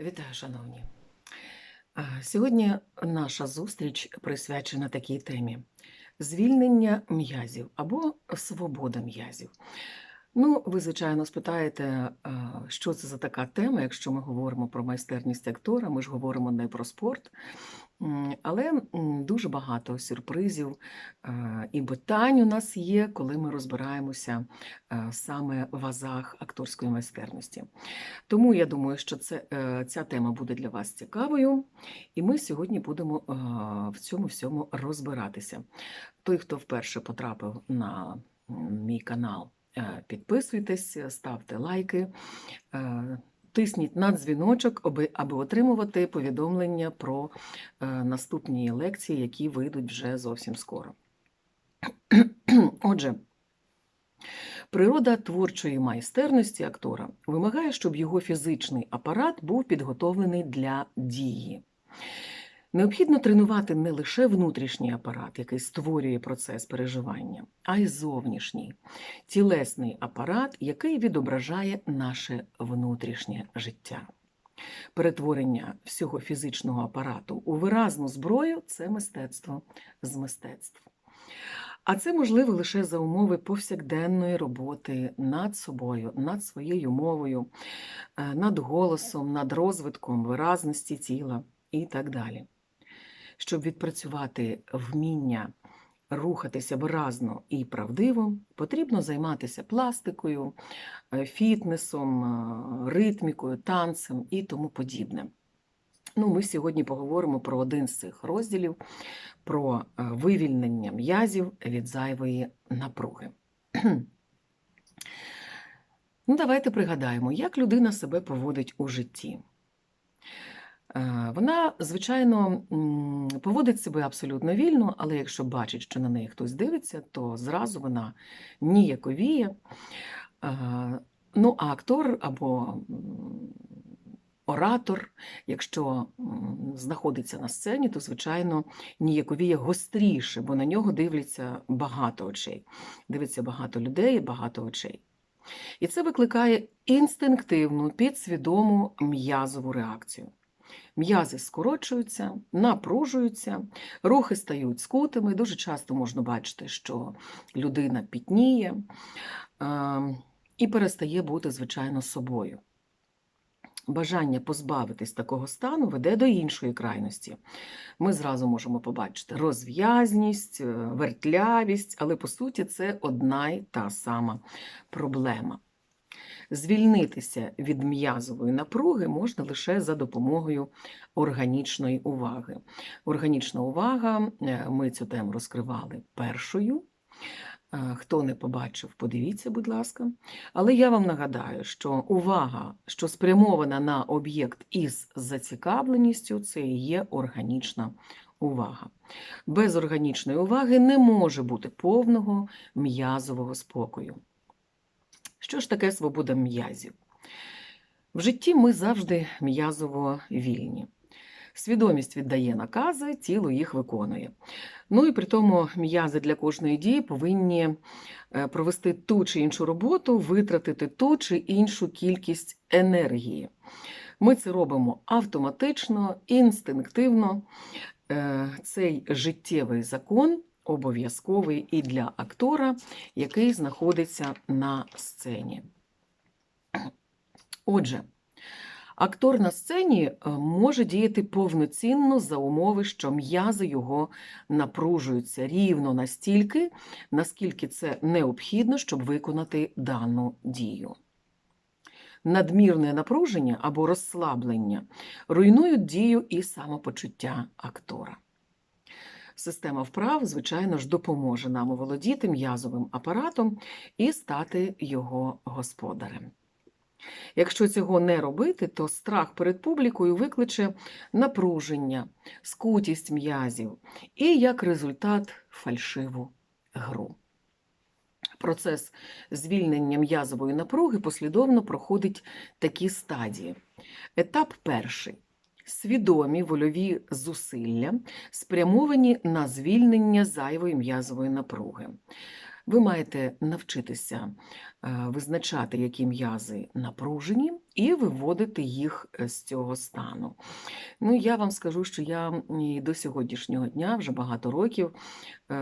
Вітаю, шановні. Сьогодні наша зустріч присвячена такій темі: звільнення м'язів або свобода м'язів. Ну, ви, звичайно, спитаєте, що це за така тема, якщо ми говоримо про майстерність актора, ми ж говоримо не про спорт. Але дуже багато сюрпризів і питань у нас є, коли ми розбираємося саме в азах акторської майстерності. Тому я думаю, що це, е, ця тема буде для вас цікавою, і ми сьогодні будемо е, в цьому всьому розбиратися. Той, хто вперше потрапив на мій канал, е, підписуйтесь, ставте лайки, е, тисніть на дзвіночок, аби, отримувати повідомлення про е, наступні лекції, які вийдуть вже зовсім скоро. Отже, Природа творчої майстерності актора вимагає, щоб його фізичний апарат був підготовлений для дії. Необхідно тренувати не лише внутрішній апарат, який створює процес переживання, а й зовнішній тілесний апарат, який відображає наше внутрішнє життя. Перетворення всього фізичного апарату у виразну зброю це мистецтво з мистецтв. А це можливо лише за умови повсякденної роботи над собою, над своєю мовою, е, над голосом, над розвитком виразності тіла і так далі. Щоб відпрацювати вміння рухатися виразно і правдиво, потрібно займатися пластикою, е, фітнесом, е, ритмікою, танцем і тому подібне. Ну, ми сьогодні поговоримо про один з цих розділів про е, вивільнення м'язів від зайвої напруги. Ну, давайте пригадаємо, як людина себе поводить у житті. Е, Вона, звичайно, поводить себе абсолютно вільно, але якщо бачить, що на неї хтось дивиться, то зразу вона ніяковіє. Е, Ну, а актор або оратор, якщо знаходиться на сцені, то, звичайно, ніяковіє гостріше, бо на нього дивляться багато очей. Дивиться багато людей, багато очей. І це викликає інстинктивну, підсвідому м'язову реакцію. М'язи скорочуються, напружуються, рухи стають скутими. Дуже часто можна бачити, що людина пітніє і перестає бути, звичайно, собою. Бажання позбавитись такого стану веде до іншої крайності. Ми зразу можемо побачити розв'язність, е, вертлявість, але по суті це одна й та сама проблема. Звільнитися від м'язової напруги можна лише за допомогою органічної уваги. Органічна увага, е, ми цю тему розкривали першою. Е, Хто не побачив, подивіться, будь ласка. Але я вам нагадаю, що увага, що спрямована на об'єкт із зацікавленістю, це і є органічна увага. Без органічної уваги не може бути повного м'язового спокою. Що ж таке свобода м'язів? В житті ми завжди м'язово вільні. Свідомість віддає накази, тіло їх виконує. Ну і при тому м'язи для кожної дії повинні е, провести ту чи іншу роботу, витратити ту чи іншу кількість енергії. Ми це робимо автоматично, інстинктивно. Е, Цей життєвий закон обов'язковий і для актора, який знаходиться на сцені. Отже, актор на сцені е, може діяти повноцінно за умови, що м'язи його напружуються рівно настільки, наскільки це необхідно, щоб виконати дану дію. Надмірне напруження або розслаблення руйнують дію і самопочуття актора. Система вправ, звичайно ж, допоможе нам оволодіти м'язовим апаратом і стати його господарем. Якщо цього не робити, то страх перед публікою викличе напруження, скутість м'язів і, як результат, фальшиву гру. Процес звільнення м'язової напруги послідовно проходить такі стадії. Етап перший свідомі вольові зусилля, спрямовані на звільнення зайвої м'язової напруги. Ви маєте навчитися е, визначати, які м'язи напружені, і виводити їх е, з цього стану. Ну, я вам скажу, що я і до сьогоднішнього дня, вже багато років, е,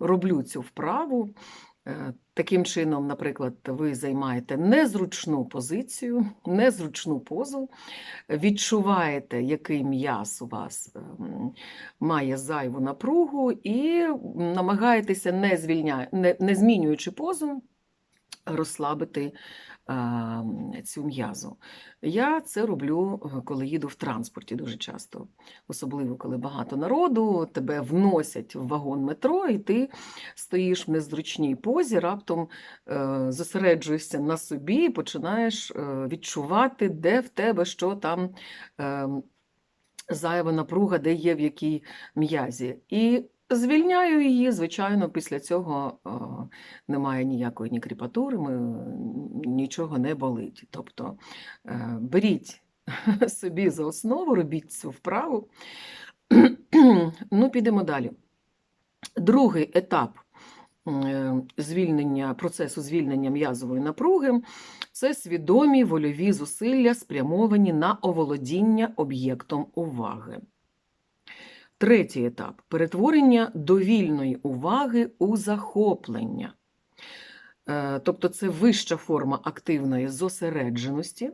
роблю цю вправу. Е, Таким чином, наприклад, ви займаєте незручну позицію, незручну позу, відчуваєте, який м'яз у вас ем, має зайву напругу, і намагаєтеся, не, звільня... не, не змінюючи позу, розслабити а, цю м'язу. Я це роблю, е, коли їду в транспорті дуже часто, особливо коли багато народу, тебе вносять в вагон метро, і ти стоїш в незручній позі, раптом е, зосереджуєшся на собі і починаєш е, відчувати, де в тебе що там. Е, Зайва напруга, де є в якій м'язі. І Звільняю її, звичайно, після цього о, немає ніякої ні кріпатури, ми- нічого не болить. Тобто е, беріть собі за основу, робіть цю вправу. Ну, підемо далі. Другий етап е, звільнення, процесу звільнення м'язової напруги це свідомі вольові зусилля, спрямовані на оволодіння об'єктом уваги. Третій етап перетворення довільної уваги у захоплення. Е, Тобто це вища форма активної зосередженості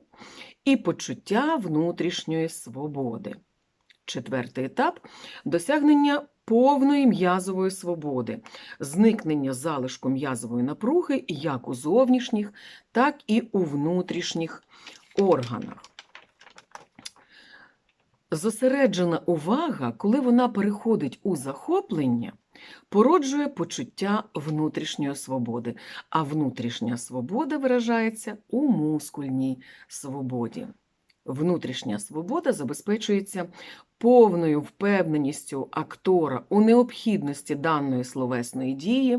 і почуття внутрішньої свободи. Четвертий етап досягнення повної м'язової свободи, зникнення залишку м'язової напруги як у зовнішніх, так і у внутрішніх органах. Зосереджена увага, коли вона переходить у захоплення, породжує почуття внутрішньої свободи, а внутрішня свобода виражається у мускульній свободі. Внутрішня свобода забезпечується повною впевненістю актора у необхідності даної словесної дії,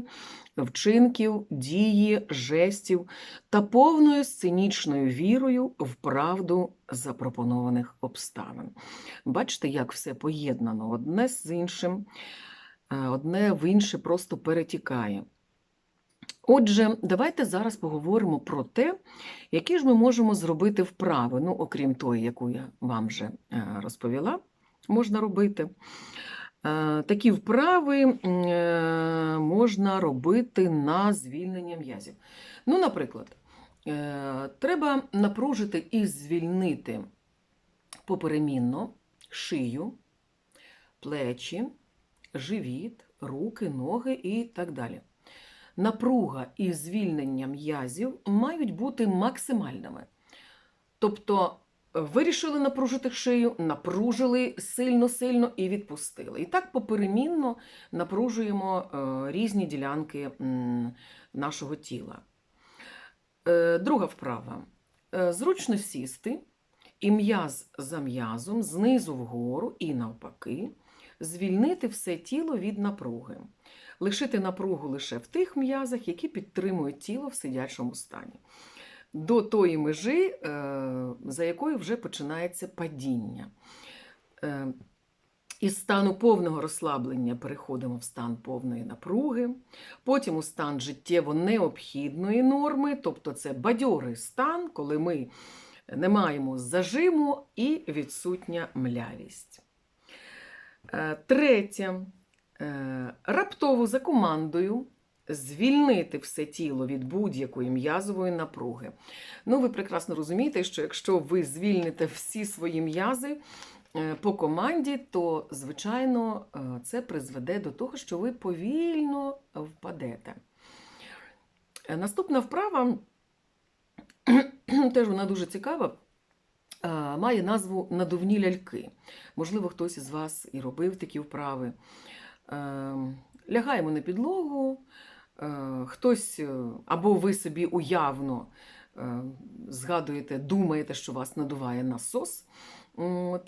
вчинків, дії, жестів та повною сценічною вірою в правду запропонованих обставин. Бачите, як все поєднано одне з іншим, е, одне в інше просто перетікає. Отже, давайте зараз поговоримо про те, які ж ми можемо зробити вправи, ну, окрім тої, яку я вам вже е, розповіла, можна робити. Е, Такі вправи е, можна робити на звільнення м'язів. Ну, наприклад, треба напружити і звільнити поперемінно шию, плечі, живіт, руки, ноги і так далі. Напруга і звільнення м'язів мають бути максимальними. Тобто е, вирішили напружити шию, напружили сильно-сильно і відпустили. І так поперемінно напружуємо е, різні ділянки нашого тіла. Е, Друга вправа. Зручно сісти і м'яз за м'язом, знизу вгору і навпаки, звільнити все тіло від напруги. Лишити напругу лише в тих м'язах, які підтримують тіло в сидячому стані. До тої межі, е, за якою вже починається падіння. Е, Із стану повного розслаблення переходимо в стан повної напруги, потім у стан життєво необхідної норми, тобто це бадьорий стан, коли ми не маємо зажиму і відсутня млявість. Е, Третє. Е, Раптово за командою звільнити все тіло від будь-якої м'язової напруги. Ну, ви прекрасно розумієте, що якщо ви звільните всі свої м'язи е, по команді, то, звичайно, е, це призведе до того, що ви повільно впадете. Наступна вправа, теж вона дуже цікава, має назву надувні ляльки. Можливо, хтось із вас і робив такі вправи. Е, Лягаємо на підлогу, е, хтось е, або ви собі уявно е, згадуєте, думаєте, що вас надуває насос,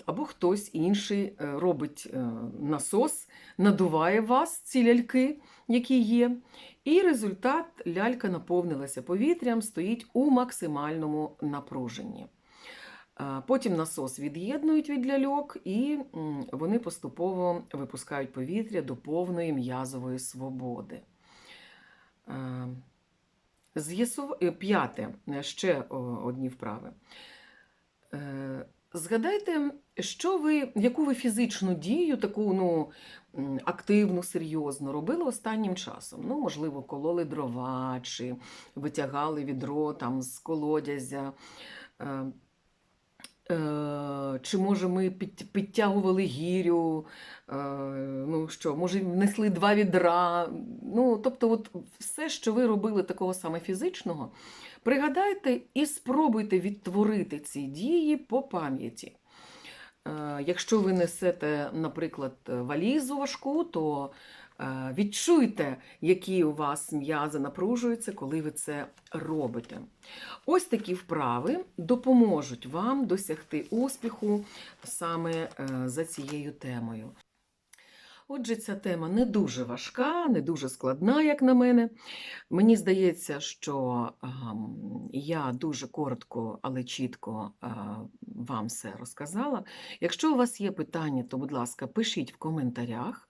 або хтось інший робить насос, надуває вас, ці ляльки, які є. І результат лялька наповнилася повітрям, стоїть у максимальному напруженні. Потім насос від'єднують від ляльок, і вони поступово випускають повітря до повної м'язової свободи. Е, П'яте, е, ще одні вправи. Е, Згадайте, що ви, яку ви фізичну дію, таку ну, активну, серйозну, робили останнім часом. Ну, можливо, кололи дрова, чи витягали відро там, з колодязя. Е, Чи може ми підтягували гірю, е, ну що, може, внесли два відра. Ну, тобто, от все, що ви робили такого саме фізичного, пригадайте і спробуйте відтворити ці дії по пам'яті. Е, Якщо ви несете, наприклад, валізу важку, то відчуйте, які у вас м'язи напружуються, коли ви це робите. Ось такі вправи допоможуть вам досягти успіху саме е, за цією темою. Отже, ця тема не дуже важка, не дуже складна, як на мене. Мені здається, що ем, я дуже коротко, але чітко е, вам все розказала. Якщо у вас є питання, то, будь ласка, пишіть в коментарях.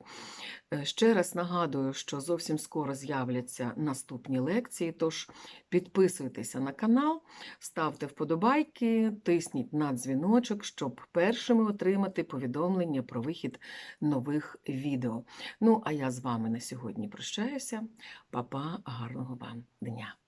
Е, Ще раз нагадую, що зовсім скоро з'являться наступні лекції, тож підписуйтеся на канал, ставте вподобайки, тисніть на дзвіночок, щоб першими отримати повідомлення про вихід нових відео. Ну, а я з вами на сьогодні прощаюся. Па-па, гарного вам дня!